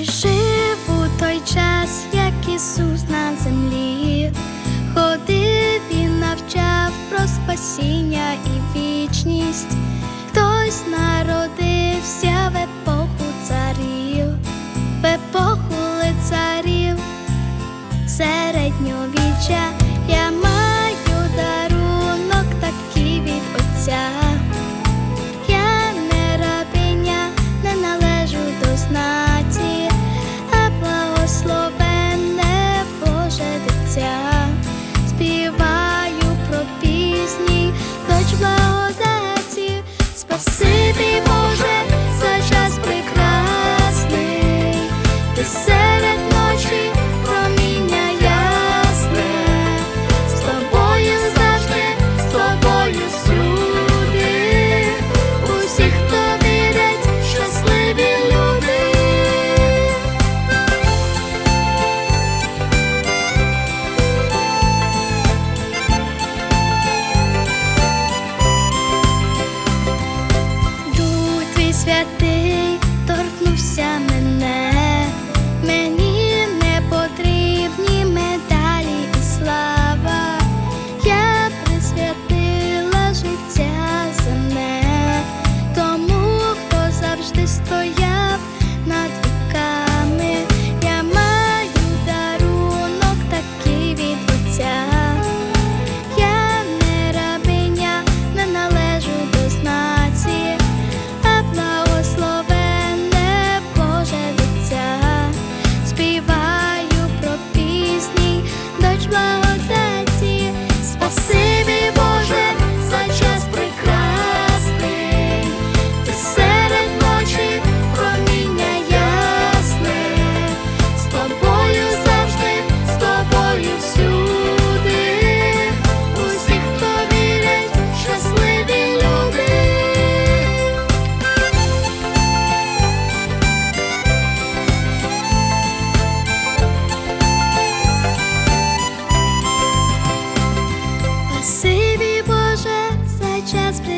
той жив у той час, як Ісус на землі, ходив і навчав про спасіння і вічність, хтось народився в епоху царів, в епоху лицарів середньовіччя.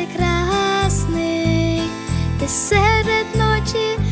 прекрасний, ти серед ночі.